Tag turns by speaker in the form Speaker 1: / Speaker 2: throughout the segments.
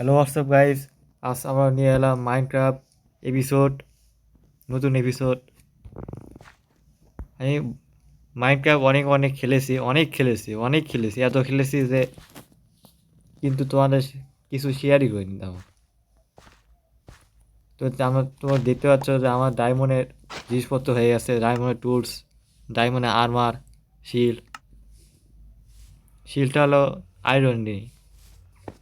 Speaker 1: Hello WhatsApp guys আজ আমরা নিয়ে এলাম মাইনক্রাফট এপিসোড নতুন এপিসোড আমি মাইনক্রাফট অনেক অনেক খেলেছি অনেক খেলেছি অনেক খেলেছি। এত খেলেছি যে কিন্তু তোমাদের কিছু শেয়ারই করিনি তেমন। তো আমার তোমরা দেখতে পাচ্ছ যে আমার ডায়মন্ডের জিনিসপত্র হয়ে গেছে। ডায়মন্ডের টুলস ডায়মন্ডের আর্মার শিল শিলটা হলো আয়রন নেই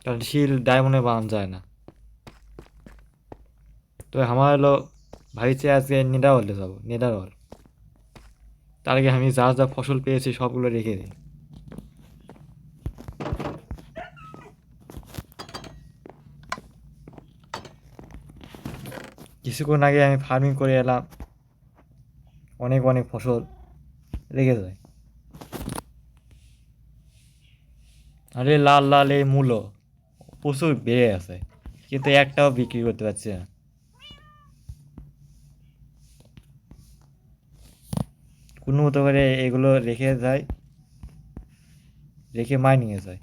Speaker 1: কারণ শিল ডায়মন্ডে বানানো যায় না। তো আমার হলো ভাইছে আজকে হলে যাব হল তার আগে আমি যা যা ফসল পেয়েছি সবগুলো রেখে দিই। কিছুক্ষণ আগে আমি ফার্মিং করে এলাম। অনেক অনেক ফসল রেখে যায়। আরে লাল লাল এই মূলো। প্রচুর বেড়ে আছে কিন্তু একটাও বিক্রি করতে পারছি না। কোনো মতো করে এগুলো রেখে যায়, রেখে মাইনিংয়ে যায়।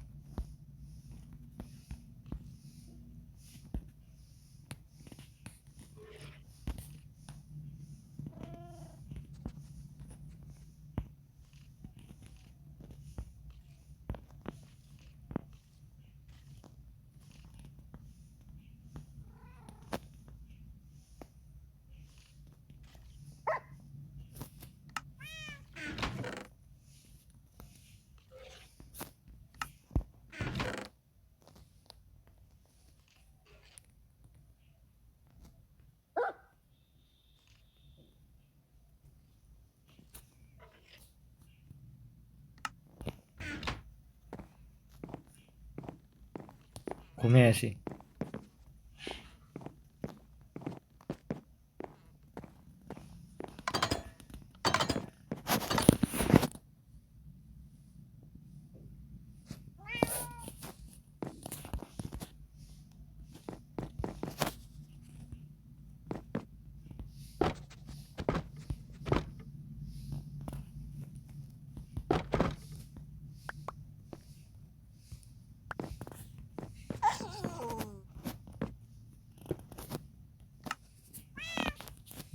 Speaker 1: ঘুমিয়ে আসি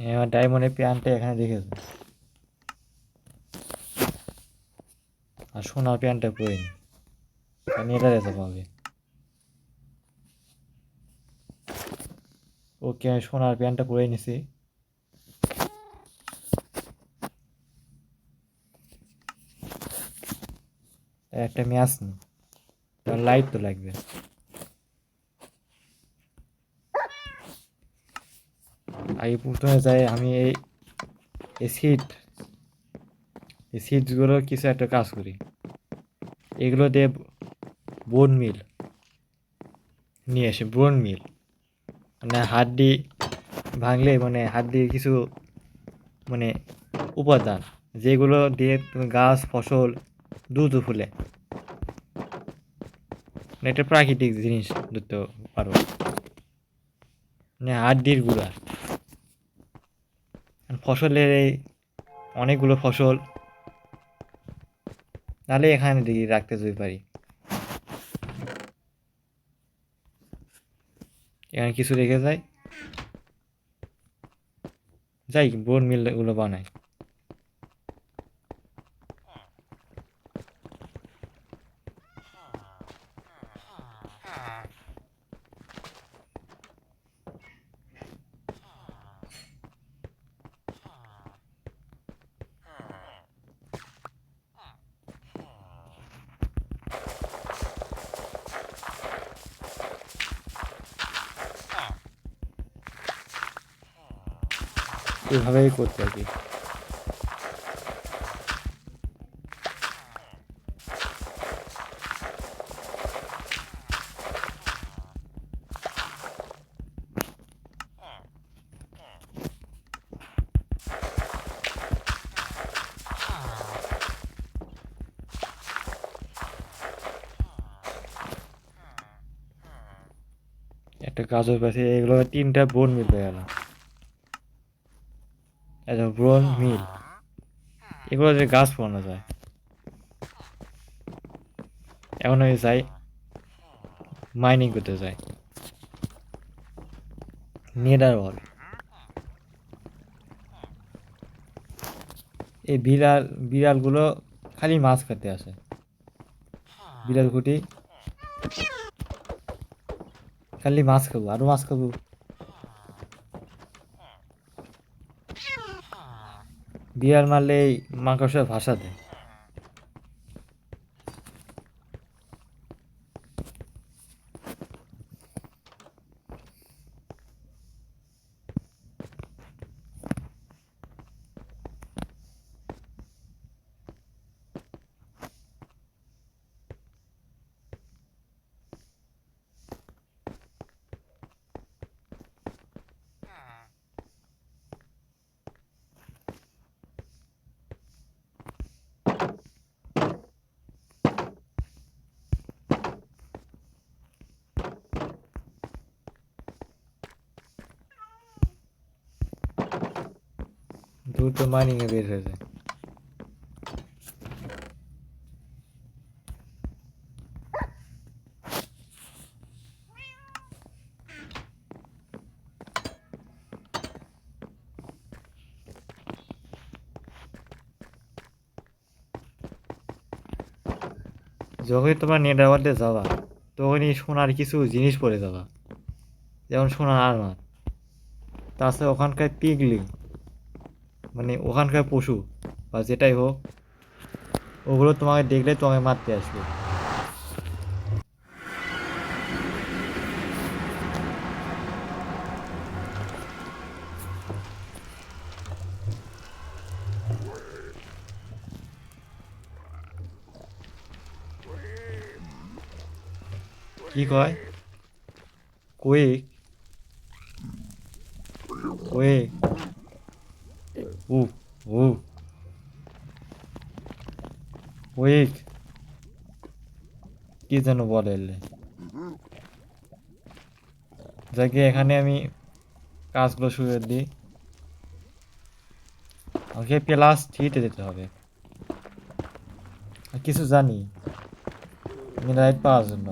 Speaker 1: আমার ডায়মন্ডের প্যান্টটা এখানে রেখেছে আর সোনার প্যান্টটা পরে নি। আমি এটা যেতে পাবে ওকে, আমি সোনার প্যান্টটা পরে নিছি। একটা ম্যাচ নি। লাইট তো লাগবে। আগে প্রথমে যাই আমি এই সিট এই সিটসগুলো কিছু একটা কাজ করি। এগুলো দিয়ে বোন মিল নিয়ে আসি বোন মিল মানে হাড্ডি ভাঙলে মানে হাড্ডির কিছু মানে উপাদান, যেগুলো দিয়ে গাছ, ফসল দ্রুত ফুলে। মানে এটা প্রাকৃতিক জিনিস ধরতে পারো। মানে হাড্ডির গুঁড়া। ফসলের এই অনেকগুলো ফসল। তাহলে এখানে দেখি রাখতে যদি পারি। এখানে কিছু রেখে যাই। যাই, বোন মিলগুলো বানাই। এভাবেই করতে আর কি একটা গাজর পাশে এগুলো তিনটা বোন মিল গেল। এটা ব্রোন মিল এগুলো যে গাছ পাওয়া যায়। এখন আমি যাই মাইনিং করতে যাই। নেডার বল এই বিড়াল বিড়ালগুলো খালি মাছ খেতে আসে। বিড়াল কুটি। খালি মাছ খাব আরও মাছ খাব। বিড়াল মারলে এই মাকড়সার ভাষা দেয়। দ্রুত মাইনিংয়ে বের হয়ে যায়। যখনই তোমার নেদারল্যান্ডে যাবা, তখনই সোনার কিছু জিনিস পরে যাবা। যেমন সোনার আরমার তাছাড়া ওখানকার পিগলি মানে ওখানকার পশু বা যেটাই হোক, ওগুলো তোমাকে দেখলে তোমাকে মারতে আসবে। কি কয়? কুইক কুইক উ উ কুইক কি যেন বলে এলে? যাকে এখানে আমি কাজগুলো শুরু দিই। আমাকে প্লাস থ্রিতে যেতে হবে। কিছু জানি। মিনারাইট পাওয়ার জন্য।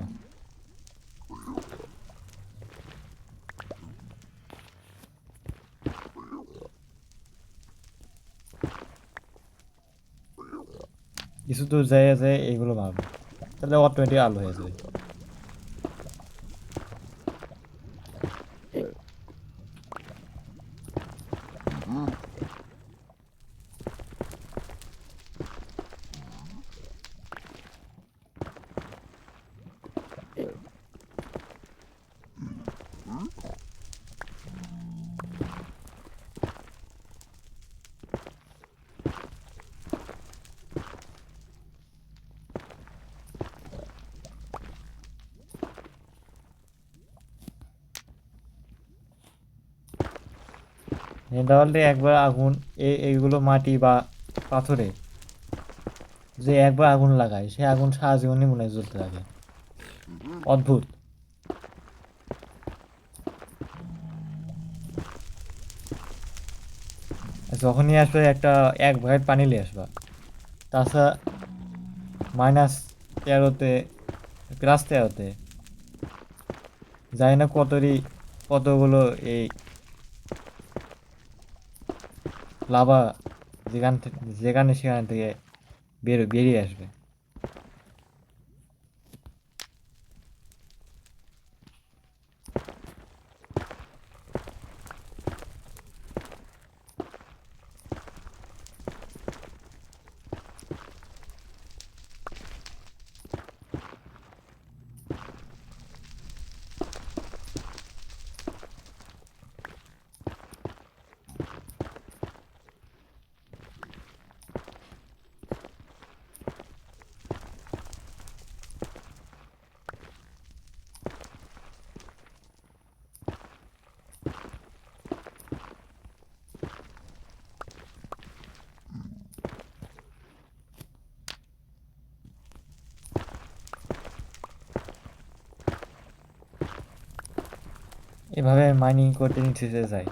Speaker 1: কিছু দূর যায় যায় এইগুলো মারবো তাহলে অটোমেটিক আলো হয়ে যাবে। নেদারল্যান্ডে একবার আগুন এই এইগুলো মাটি বা পাথরে যে একবার আগুন লাগায়, সে আগুন সারা জীবনই মনে জ্বলতে থাকে। অদ্ভুত। যখনই আসবে একটা, এক ভাগের পানি নিয়ে আসবা। তাছাড়া মাইনাস তেরোতে প্লাস তেরোতে, জানি না কতরই কতগুলো এই লাভা যেখান থেকে যেখানে সেখান থেকে বেরো বেরিয়ে আসবে এভাবে মাইনিং করতে নিচে যায়।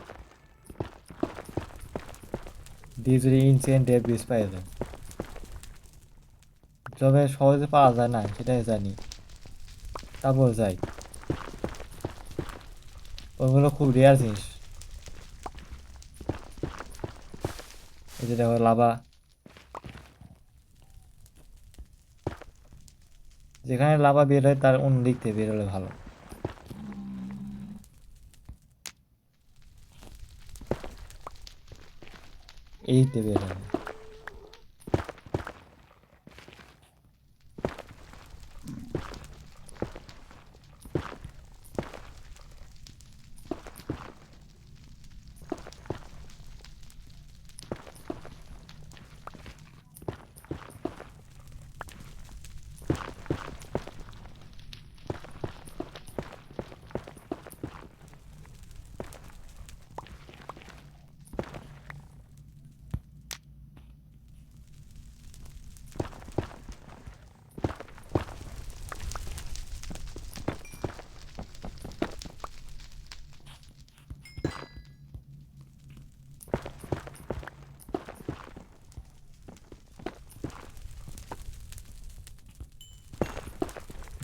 Speaker 1: দিয়ে ইনসিডেন্ট ডেব্রিজ পাওয়া যায় তবে সহজে পাওয়া যায় না, সেটাই জানি। তারপর যাই। ওগুলো খুব রেয়ার জিনিস। এই যে দেখো লাভা। যেখানে লাভা বের হয়, তার অন্য দিক থেকে বের হলে ভালো। এই দিক থেকে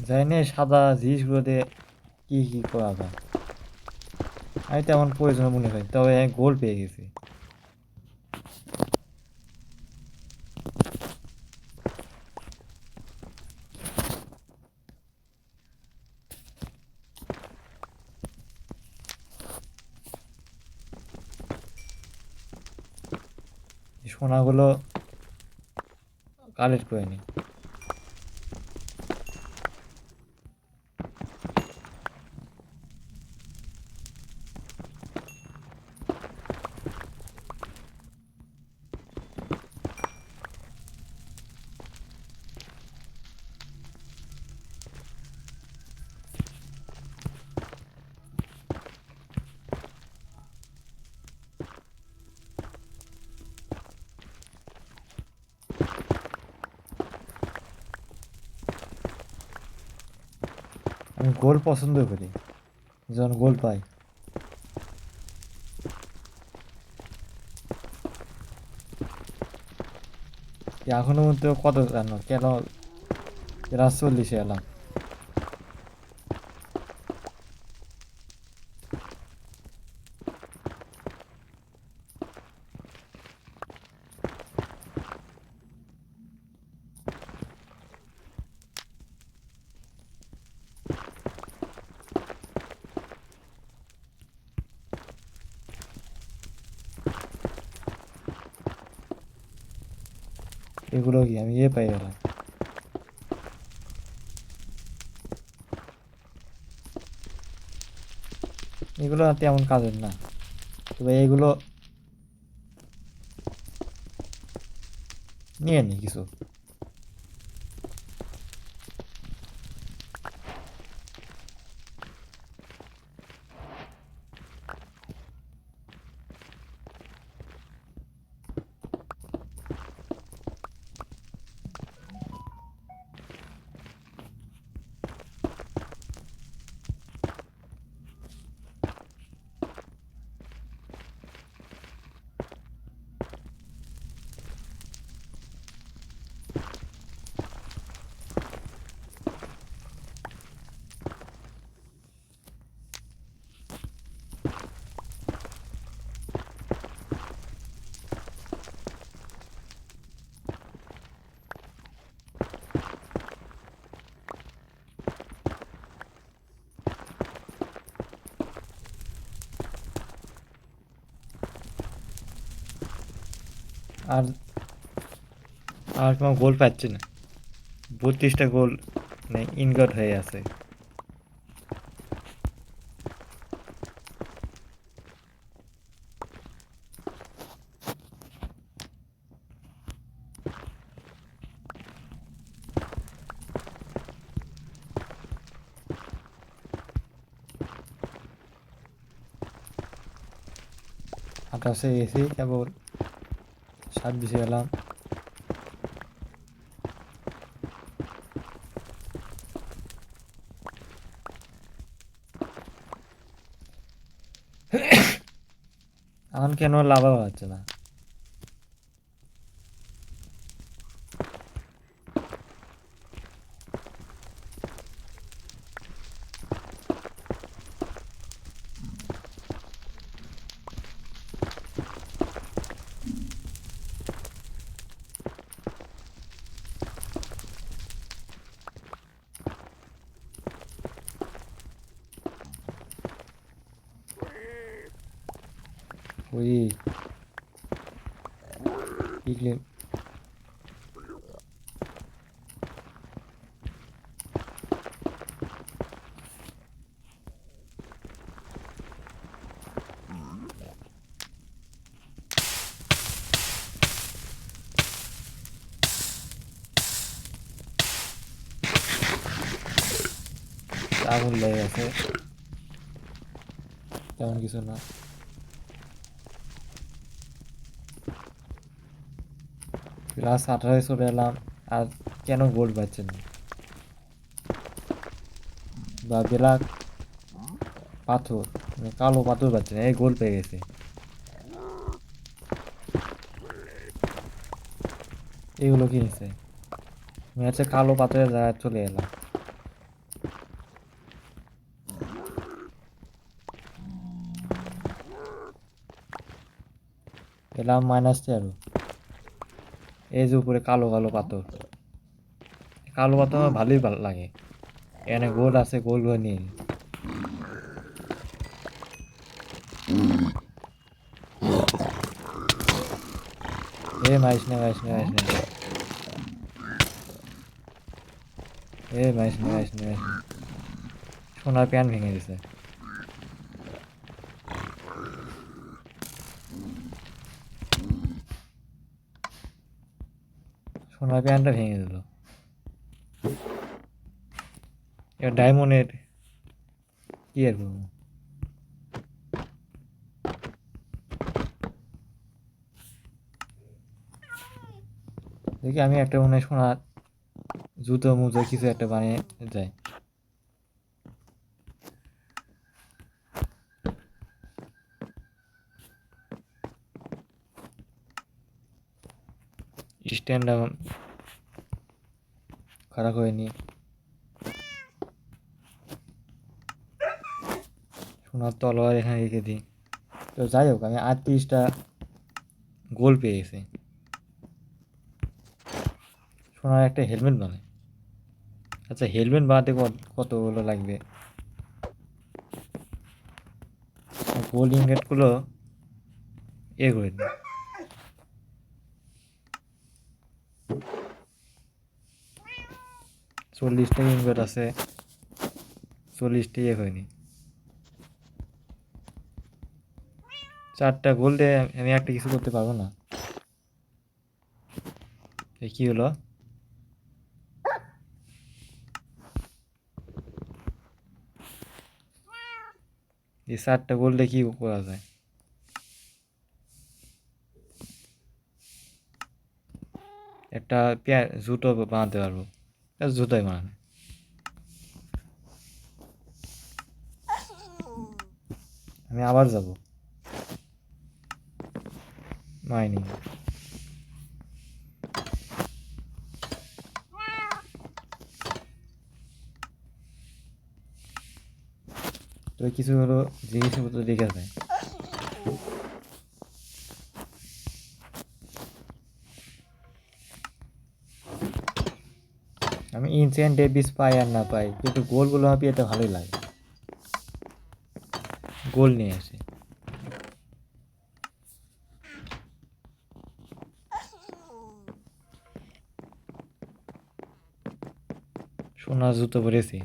Speaker 1: জানি না সাদা জিনিসগুলো দিয়ে কি কি করা যায়। আমি তেমন প্রয়োজন মনে হয় তবে আমি গোল পেয়ে গেছি। সোনাগুলো কালেক্ট করে নি। আমি গোল পছন্দ করি, যখন গোল পাই। এখনও মধ্যে কত জানো কেন? রাত চল্লিশে এলাম। এগুলো কি? আমি ইয়ে পাই গেলাম এগুলো তেমন কাজের না। তবে এগুলো নিয়ে নি কিছু। আর আর কোনো গোল পাচ্ছি না। বত্রিশটা গোল মানে ইনগট হয়ে আছে। আঠাশে গেছি কেবল ছাব্বিশে গেলাম এখন কেন লাভা হচ্ছে না? ওই পিগলিন আগুন লেগে গেছে তেমন কিছু না ক্লাস আঠারোয় চলে এলাম আর কেন গোল্ড পাচ্ছেন? বা বেলা পাথর মানে কালো পাথর পাচ্ছে না এই গোল পেয়ে গেছে। এগুলো কিনছে। হচ্ছে কালো পাথরের জায়গায় চলে এলাম। এলাম মাইনাস তেরো। এই যে উপরে কালো কালো পাথর। কালো পাথর আমার ভালোই ভালো লাগে। এখানে গোল আছে গোলগুলো নিই। এ মাইস না মাইস না মাইস না। এ মাইস না মাইস না, মাইস সোনার প্যান ভেঙে দিছে। সোনার প্যান্টটা ভেঙে দিল। এবার ডায়মন্ডের কি আর করব দেখি আমি একটা মনে হয় সোনার জুতো মুজো কিছু একটা বানিয়ে যাই স্ট্যান্ড খারাপ হয়নি। সোনার তলোয়ার এখানে রেখে দিই। তো যাই হোক, আমি আটত্রিশটা গোল পেয়ে গেছি। সোনার একটা হেলমেট বানাই। আচ্ছা হেলমেট বানাতে কত- কতগুলো লাগবে? গোল ইনগেটগুলো এ করে দিই। চল্লিশটা ইনগেট আছে। চল্লিশটা ইয়ে হয়নি। চারটা গোল দিয়ে আমি একটা কিছু করতে পারব না। কি হলো? এই চারটা গোল দিয়ে কি করা যায়? একটা পেয়া জুতো বানাতে পারব। এ মারা আমি আবার যাব। মাইনিং। তো কিছু হলো জিনিসপত্র দেখে যায় আমি ইনসেন্ট ডেভিস পাই আর না পাই কিন্তু গোলগুলো আমার তো ভালোই লাগে। গোল নিয়ে আসে। সোনা জুতো পরেছি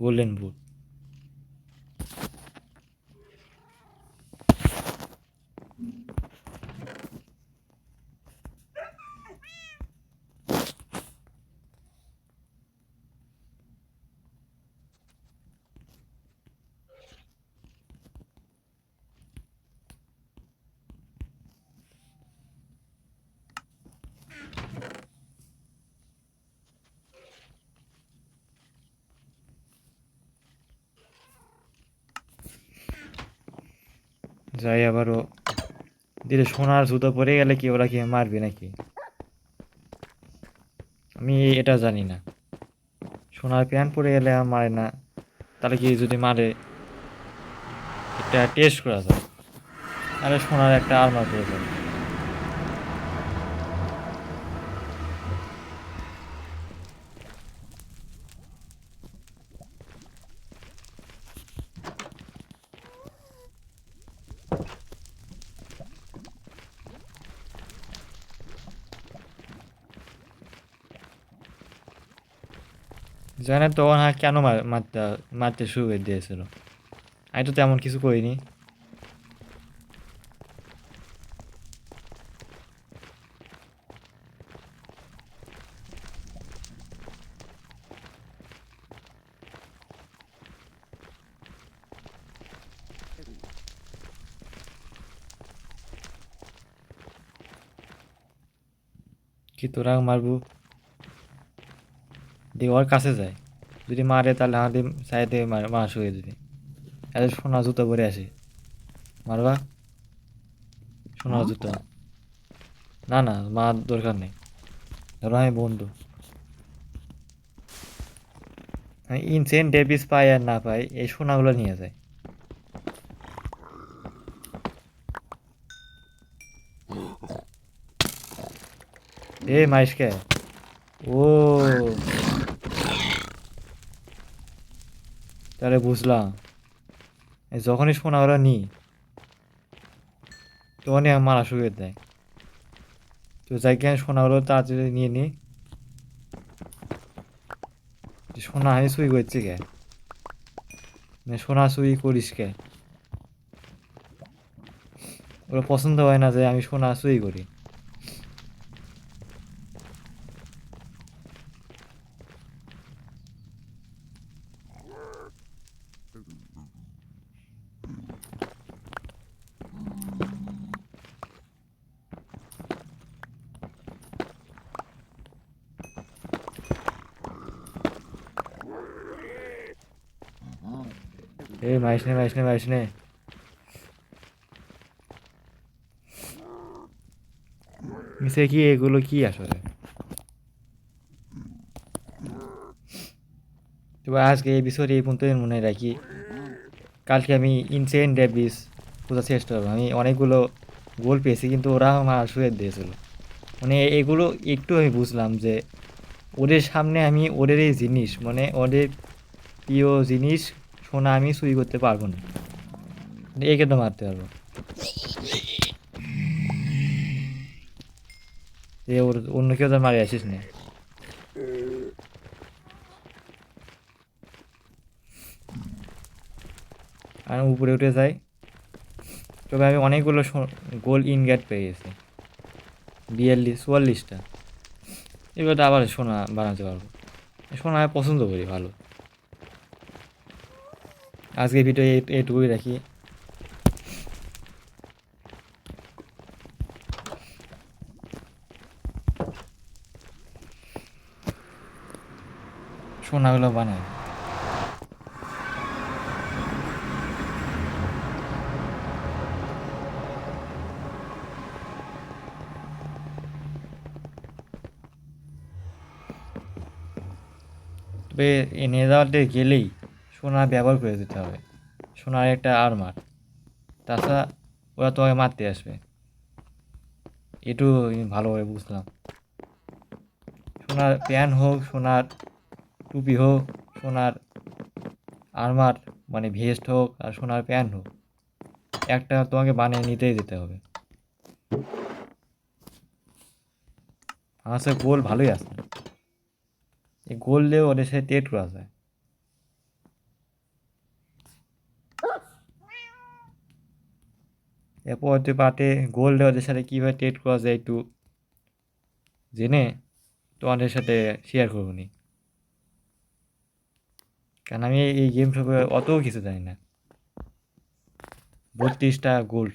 Speaker 1: গোল্ডেন বুট যাই আবারও। দিলে সোনার জুতো পরে গেলে কি ওরা কি মারবে নাকি? আমি এটা জানি না। সোনার প্যান্ট পরে গেলে আর মারে না। তাহলে কি যদি মারে, এটা টেস্ট করা যায়। তাহলে সোনার একটা আর্মার পরে যাবে। জানে তখন হ্যাঁ কেন মার- মারতে মারতে শুরু করে দিয়েছিল? আমি তো তেমন কিছু করিনি। কি তোরা মারবো? দিয়ে ওর কাছে যায়। যদি মারে তাহলে আমাদের সাইডে মারা শুয়ে দিবি এত সোনা জুতো পরে আসে। মারবা? সোনা জুতো। না না মার দরকার নেই। ধরো আমি বন্ধু। আমি ইনসেন ডেবিস পাই আর না পাই এই সোনাগুলো নিয়ে যায় এ মাইশকে। ও। তাহলে বুঝলাম। যখনই শোনা ওরা নি, তখনই আমার করে দেয় তো যাই কেন সোনা ওরা তাড়াতাড়ি নিয়ে নি। যে সোনা আমি চুরি করছি কে? সোনা চুরি করিস কে? ওরা পছন্দ হয় না যে আমি সোনা চুরি করি। এই মাইস নে মাইস নে মাইস নে মিশে কি এগুলো কি আসলে? আজকে এই বিষয়টি এই পর্যন্ত মনে রাখি। কালকে আমি ইনসেন ডেবিস বোঝার চেষ্টা করব। আমি অনেকগুলো গোল পেয়েছি, কিন্তু ওরা আমার শুয়ে দিয়েছিল। মানে এগুলো একটু আমি বুঝলাম যে ওদের সামনে আমি ওদের এই জিনিস মানে ওদের প্রিয় জিনিস সোনা আমি চুরি করতে পারব না। একে তো মারতে পারব। ওর, অন্য কেউ তো মারি আসিস না। আমি উপরে উঠে যাই। তবে আমি অনেকগুলো গোল ইন গেট পেয়ে গেছি। বিয়াল্লিশ, চুয়াল্লিশটা। এবার আবার সোনা বানাতে পারব। সোনা আমি পছন্দ করি ভালো। আজকে ভিডিও এইটুকুই রাখি। সোনাগুলো বানায় এ নেদারল্যান্ডে গেলেই সোনা ব্যবহার করে দিতে হবে। সোনার একটা আর্মার তাছাড়া ওরা তোমাকে মারতে আসবে। এটু ভালোভাবে বুঝলাম। সোনার প্যান হোক, সোনার টুপি হোক, সোনার আর্মার মানে ভেস্ট হোক আর সোনার প্যান্ট হোক, একটা তোমাকে বানিয়ে নিতেই যেতে হবে। আমার সাথে গোল ভালোই আছে। এই গোল দিয়ে ওদের সাথে টেট করা যায় হতে পাতে গোল দেওয়াদের সাথে কীভাবে টেট করা যায় একটু জেনে তোমাদের সাথে শেয়ার করব নি। কারণ আমি এই গেম সম্পর্কে অতও কিছু জানি না। বত্রিশটা গোল্ড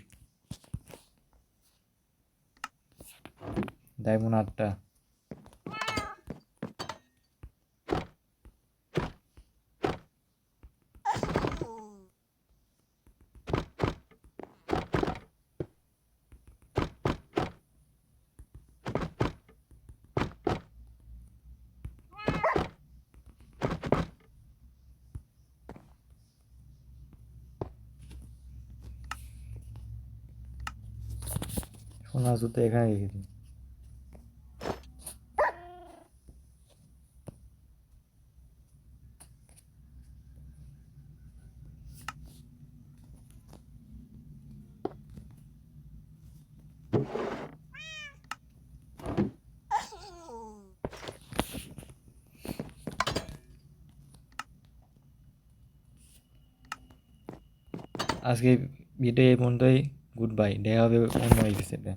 Speaker 1: ডায়মন্ড আটটা। সোনা জুতো এখানে রেখে দিই আজকে ভিডিও এই পর্যন্তই। গুড বাই দেখা হবে অন্য এপিসোডে